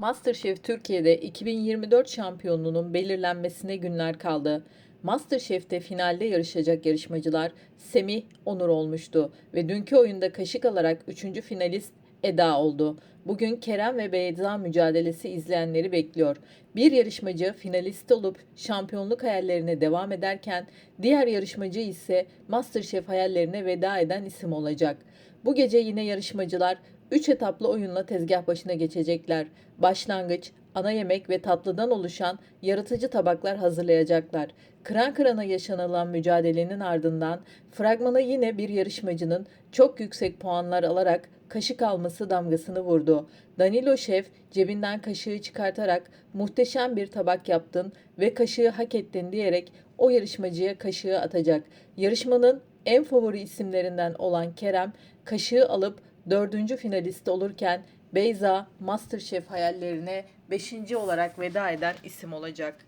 MasterChef Türkiye'de 2024 şampiyonluğunun belirlenmesine günler kaldı. MasterChef'te finalde yarışacak yarışmacılar Semih Onur olmuştu ve dünkü oyunda kaşık alarak 3. finalist Eda oldu. Bugün Kerem ve Beyza mücadelesi izleyenleri bekliyor. Bir yarışmacı finalist olup şampiyonluk hayallerine devam ederken diğer yarışmacı ise MasterChef hayallerine veda eden isim olacak. Bu gece yine yarışmacılar 3 etaplı oyunla tezgah başına geçecekler. Başlangıç, ana yemek ve tatlıdan oluşan yaratıcı tabaklar hazırlayacaklar. Kıran kırana yaşanılan mücadelenin ardından fragmana yine bir yarışmacının çok yüksek puanlar alarak kaşık alması damgasını vurdu. Danilo Şef cebinden kaşığı çıkartarak muhteşem bir tabak yaptın ve kaşığı hak ettin diyerek o yarışmacıya kaşığı atacak. Yarışmanın en favori isimlerinden olan Kerem kaşığı alıp dördüncü finalist olurken Beyza Masterchef hayallerine beşinci olarak veda eden isim olacak.